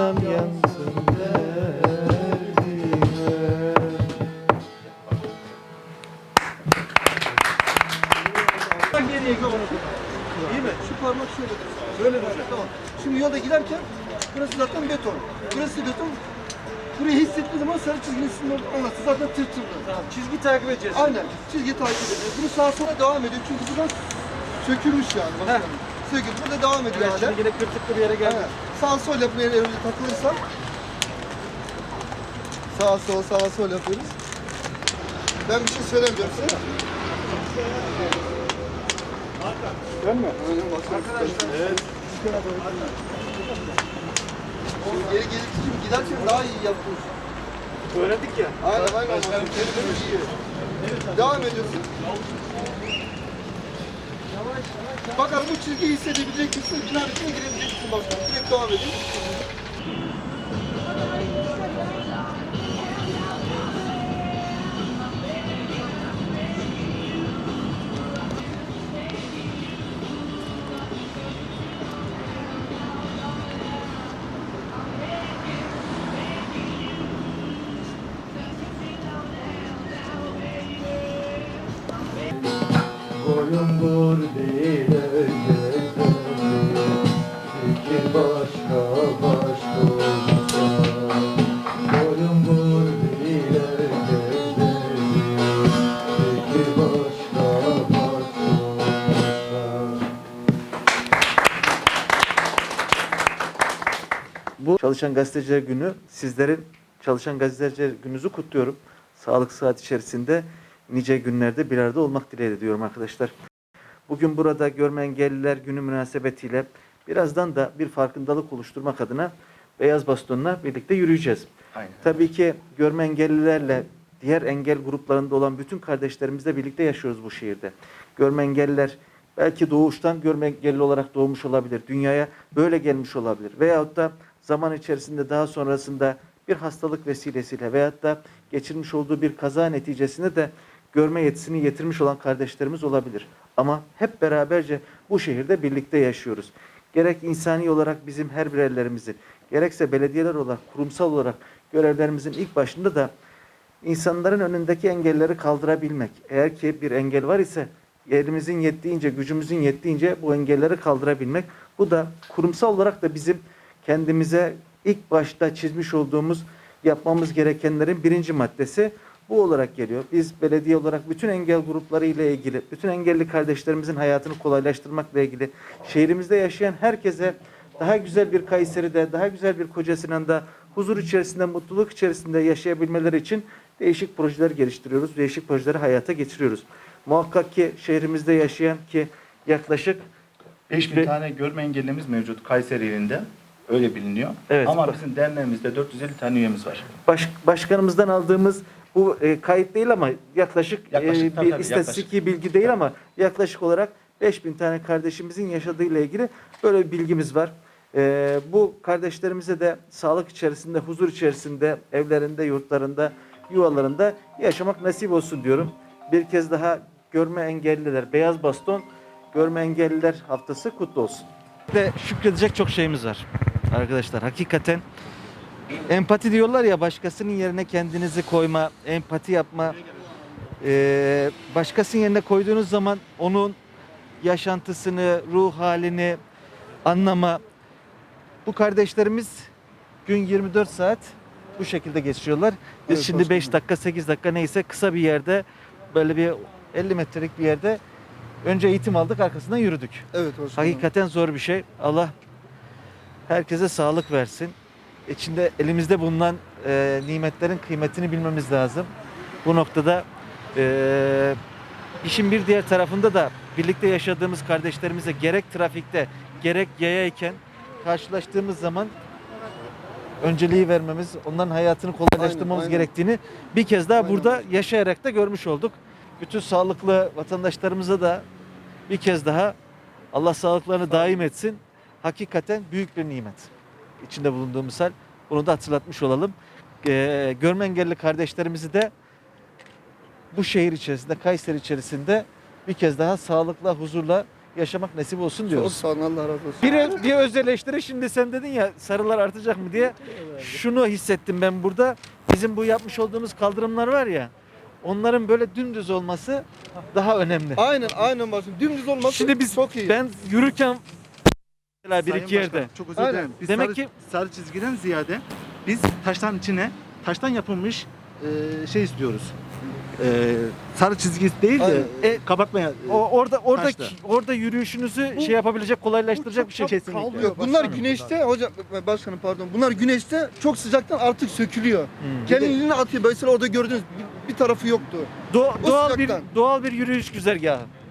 anam yansın derdime. Geriye gel. İyi mi? Şu parmak şöyle. Böyle böyle. Tamam. Şimdi yolda giderken burası zaten beton. Burası beton. Burayı hissettiği zaman sarı çizginin üstünde anlattı. Zaten tırtıldı. Tamam, çizgi takip edeceğiz. Aynen. Çizgi takip ediyor. Bunu sağa sola devam ediyor. Çünkü buradan sökülmüş yani. Bakın. Sökülmüş. Burada devam ediyor Evet, hala. şimdi yine kırtıklı bir yere geldik. Evet. Sağ sol yapmaya öyle takılırsan sağ sol sağ sol yapıyoruz. Ben bir şey söylemiyorum size. Ben mi? Arkadaşlar. Evet. Geri gelip şimdi giderken daha iyi yapıyorsun. Öğrendik ya. Aynen aynen. Başkanım iyi. Devam ediyorsun. Bakalım bu çizgiyi hissedebilecek misin? Final içine girebilecek misin başkanım? Direkt devam edeyim. Boyun vur dile Fikir başka başka olmasa Boyun vur dile Fikir başka başka Bu Çalışan Gazeteciler Günü sizlerin Çalışan Gazeteciler Gününüzü kutluyorum. Sağlık saat içerisinde nice günlerde bir arada olmak dileğiyle diyorum arkadaşlar. Bugün burada Görme Engelliler Günü münasebetiyle birazdan da bir farkındalık oluşturmak adına Beyaz Baston'la birlikte yürüyeceğiz. Aynen. Tabii ki görme engellilerle diğer engel gruplarında olan bütün kardeşlerimizle birlikte yaşıyoruz bu şehirde. Görme engelliler belki doğuştan görme engelli olarak doğmuş olabilir. Dünyaya böyle gelmiş olabilir. Veyahut da zaman içerisinde daha sonrasında bir hastalık vesilesiyle veyahut da geçirmiş olduğu bir kaza neticesinde de görme yetisini yitirmiş olan kardeşlerimiz olabilir. Ama hep beraberce bu şehirde birlikte yaşıyoruz. Gerek insani olarak bizim her bireylerimizin, gerekse belediyeler olarak, kurumsal olarak görevlerimizin ilk başında da insanların önündeki engelleri kaldırabilmek. Eğer ki bir engel var ise elimizin yettiğince, gücümüzün yettiğince bu engelleri kaldırabilmek. Bu da kurumsal olarak da bizim kendimize ilk başta çizmiş olduğumuz yapmamız gerekenlerin birinci maddesi bu olarak geliyor. Biz belediye olarak bütün engel grupları ile ilgili, bütün engelli kardeşlerimizin hayatını kolaylaştırmakla ilgili, şehrimizde yaşayan herkese daha güzel bir Kayseri'de, daha güzel bir Kocasinan'da huzur içerisinde, mutluluk içerisinde yaşayabilmeleri için değişik projeler geliştiriyoruz, değişik projeleri hayata geçiriyoruz. Muhakkak ki şehrimizde yaşayan ki yaklaşık 5000 Ve- tane görme engellimiz mevcut Kayseri ilinde. Öyle biliniyor. Evet, Ama bak- bizim derneğimizde 450 tane üyemiz var. Baş, başkanımızdan aldığımız bu e, kayıt değil ama yaklaşık, Yaklaşık, e, tabii, bir tabii, istatistiki bilgi değil ama yaklaşık olarak 5000 tane kardeşimizin yaşadığıyla ilgili böyle bir bilgimiz var. E, bu kardeşlerimize de sağlık içerisinde, huzur içerisinde, evlerinde, yurtlarında, yuvalarında yaşamak nasip olsun diyorum. Bir kez daha görme engelliler, beyaz baston görme engelliler haftası kutlu olsun. De şükredecek çok şeyimiz var arkadaşlar. Hakikaten empati diyorlar ya başkasının yerine kendinizi koyma, empati yapma. Ee, başkasının yerine koyduğunuz zaman onun yaşantısını, ruh halini anlama. Bu kardeşlerimiz gün 24 saat bu şekilde geçiriyorlar. Biz Evet, şimdi 5 başkanım. dakika 8 dakika neyse kısa bir yerde böyle bir 50 metrelik bir yerde önce eğitim aldık arkasından yürüdük. Evet başkanım. Hakikaten zor bir şey. Allah herkese sağlık versin. İçinde elimizde bulunan e, nimetlerin kıymetini bilmemiz lazım. Bu noktada e, işin bir diğer tarafında da birlikte yaşadığımız kardeşlerimize gerek trafikte gerek yayayken karşılaştığımız zaman önceliği vermemiz, onların hayatını kolaylaştırmamız Aynen, aynen. gerektiğini bir kez daha Aynen. burada yaşayarak da görmüş olduk. Bütün sağlıklı vatandaşlarımıza da bir kez daha Allah sağlıklarını daim etsin. Hakikaten büyük bir nimet. İçinde bulunduğumuz hal. Bunu da hatırlatmış olalım. Ee, görme engelli kardeşlerimizi de bu şehir içerisinde, Kayseri içerisinde bir kez daha sağlıkla, huzurla yaşamak nasip olsun Çok diyoruz. sağ olun Allah razı olsun. Bir, bir öz eleştiri şimdi sen dedin ya sarılar artacak mı diye. Şunu hissettim ben burada. Bizim bu yapmış olduğumuz kaldırımlar var ya. Onların böyle dümdüz olması daha önemli. Aynen aynen basın. Dümdüz olması Şimdi biz çok iyi. ben yürürken mesela bir Sayın iki yerde. Başkanım, Çok özür Aynen. dilerim. Biz Demek sarı, ki- sarı çizgiden ziyade biz taştan içine taştan yapılmış e, şey istiyoruz. E, sarı çizgi değil de Aynen. e, kapatmaya. e, O orada orada Taşla. orada yürüyüşünüzü şey yapabilecek, kolaylaştıracak bir şey. kesinlikle. Yok bunlar güneşte hocam başkanım pardon. Bunlar güneşte çok sıcaktan artık sökülüyor. Hmm. Kendini atıyor. Mesela orada gördüğünüz bir, bir tarafı yoktu. Do- doğal bir sıcaktan. doğal bir yürüyüş güzergahı.